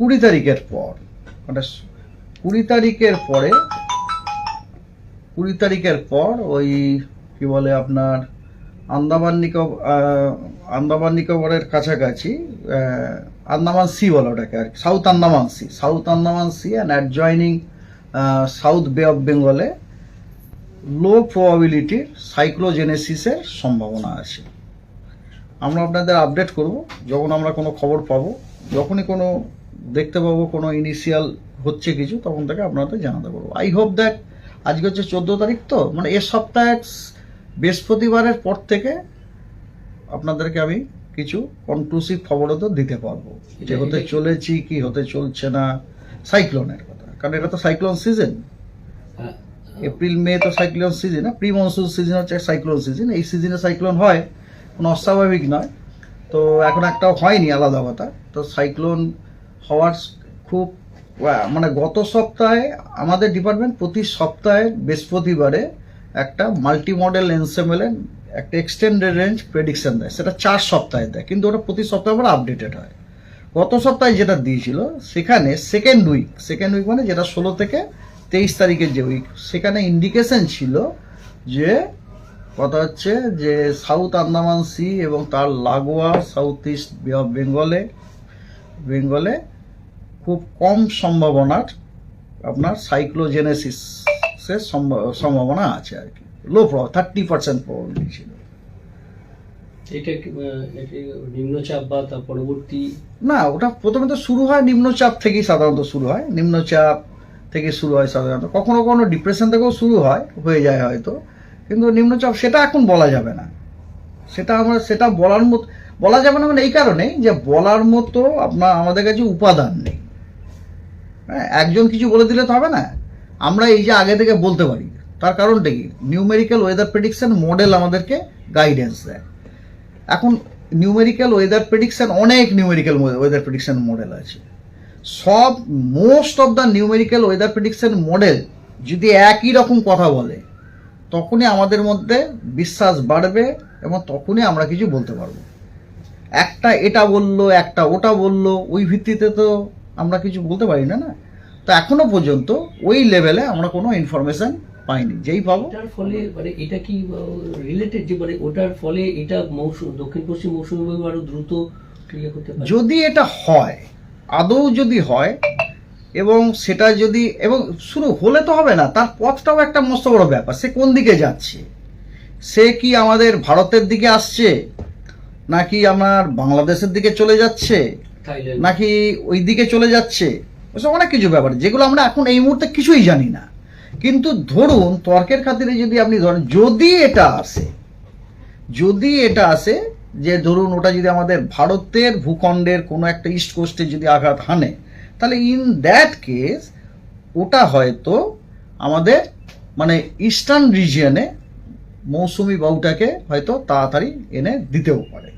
কুড়ি তারিখের পর মানে কুড়ি তারিখের পরে, কুড়ি তারিখের পর ওই কি বলে আপনার আন্দামান নিকোবর আন্দামান নিকোবরের কাছাকাছি আন্দামান সি বলে ওটাকে আর south Andaman sea, south Andaman sea and adjoining south bay of বেঙ্গলে লো প্রবাবিলিটির সাইক্লোজেনেসিসের সম্ভাবনা আছে। আমরা আপনাদের আপডেট করব, যখন আমরা কোনো খবর পাবো, যখনই কোনো দেখতে পাবো কোনো ইনিশিয়াল হচ্ছে কিছু তখন থেকে আপনাদের জানাতে পারব। আই হোপ দ্যাট আজকে হচ্ছে চোদ্দ তারিখ তো মানে এ সপ্তাহে বৃহস্পতিবারের পর থেকে আপনাদেরকে আমি কিছু কনক্লুসিভ খবরও তো দিতে পারব। যে হতে চলেছি কি হতে চলছে না সাইক্লোনের কথা। কারণ এটা তো সাইক্লোন সিজন হ্যাঁ, এপ্রিল মে তো সাইক্লোন সিজন না? প্রি মনসুন সিজন হচ্ছে সাইক্লোন সিজন এই সিজনে সাইক্লোন হয় কোনো অস্বাভাবিক নয়। তো এখন একটাও হয়নি আলাদা কথা। তো সাইক্লোন হওয়ার খুব মানে গত সপ্তাহে আমাদের ডিপার্টমেন্ট প্রতি সপ্তাহে বৃহস্পতিবারে একটা মাল্টি মডেল এনসেমেলে একটা এক্সটেন্ডেড রেঞ্জ প্রেডিকশান দেয়। সেটা চার সপ্তাহে দেয়, কিন্তু ওটা প্রতি সপ্তাহে আবার আপডেটেড হয়। গত সপ্তাহে যেটা দিয়েছিল, সেখানে সেকেন্ড উইক সেকেন্ড উইক মানে যেটা ষোলো থেকে তেইশ তারিখের যে উইক সেখানে ইন্ডিকেশন ছিল যে, কথা হচ্ছে যে সাউথ আন্দামান সি এবং তার লাগোয়া সাউথ ইস্ট অফ বেঙ্গলে বেঙ্গলে খুব কম সম্ভাবনার আপনার সাইক্লোজেনেসিসের সম্ভাবনা আছে আর কি। লো প্রভাব থার্টি পার্সেন্ট প্রবাবিলিটি ছিল। এটা নিম্নচাপ বা তার পরবর্তী? না ওটা প্রথমে তো শুরু হয় নিম্নচাপ থেকেই সাধারণত শুরু হয়। নিম্নচাপ থেকে শুরু হয় সাধারণত। কখনো কখনো ডিপ্রেশন থেকেও শুরু হয় হয়ে যায় হয়তো। কিন্তু নিম্নচাপ সেটা এখন বলা যাবে না। সেটা আমরা সেটা বলার মতো বলা যাবে না মানে এই কারণে যে বলার মতো আপনার আমাদের কাছে উপাদান নেই। হ্যাঁ একজন কিছু বলে দিলে তো হবে না। আমরা এই যে আগে থেকে বলতে পারি, তার কারণটা কি? নিউমেরিক্যাল ওয়েদার প্রেডিকশান মডেল আমাদেরকে গাইডেন্স দেয়। এখন নিউমেরিক্যাল ওয়েদার প্রেডিকশান অনেক নিউমেরিক্যাল ওয়েদার প্রেডিকশান মডেল আছে। সব most of the numerical weather prediction model যদি একই রকম কথা বলে, তখনই আমাদের মধ্যে বিশ্বাস বাড়বে এবং তখনই আমরা কিছু বলতে পারব। একটা এটা বলল একটা ওটা বলল ওই ভিত্তিতে তো আমরা কিছু বলতে পারি না না? তো এখনও পর্যন্ত ওই লেভেলে আমরা কোনো ইনফরমেশন পাইনি যেই পাবো। ওটার ফলে মানে এটা কি রিলেটেড যে মানে ওটার ফলে এটা মৌসুম দক্ষিণ পশ্চিম মৌসুমী বায়ু আরও দ্রুত ক্রিয়া করতে পারে? যদি এটা হয় আদৌ যদি হয় এবং সেটা যদি এবং শুরু হলে তো হবে না তার পথটাও একটা মস্ত বড় ব্যাপার সে কোন দিকে যাচ্ছে? সে কি আমাদের ভারতের দিকে আসছে? নাকি আমার বাংলাদেশের দিকে চলে যাচ্ছে? নাকি ওই দিকে চলে যাচ্ছে? ওসব অনেক কিছু ব্যাপার। যেগুলো আমরা এখন এই মুহূর্তে কিছুই জানি না। কিন্তু ধরুন তর্কের খাতিরে যদি আপনি ধরেন যদি এটা আসে যদি এটা আসে যে ধরুন ওটা যদি আমাদের ভারতের ভূখণ্ডের কোনো একটা ইস্ট কোস্টে যদি আঘাত হানে তাহলে ইন দ্যাট কেস ওটা হয়তো আমাদের মানে ইস্টার্ন রিজিয়নে মৌসুমি বায়ুটাকে হয়তো তাড়াতাড়ি এনে দিতেও পারে।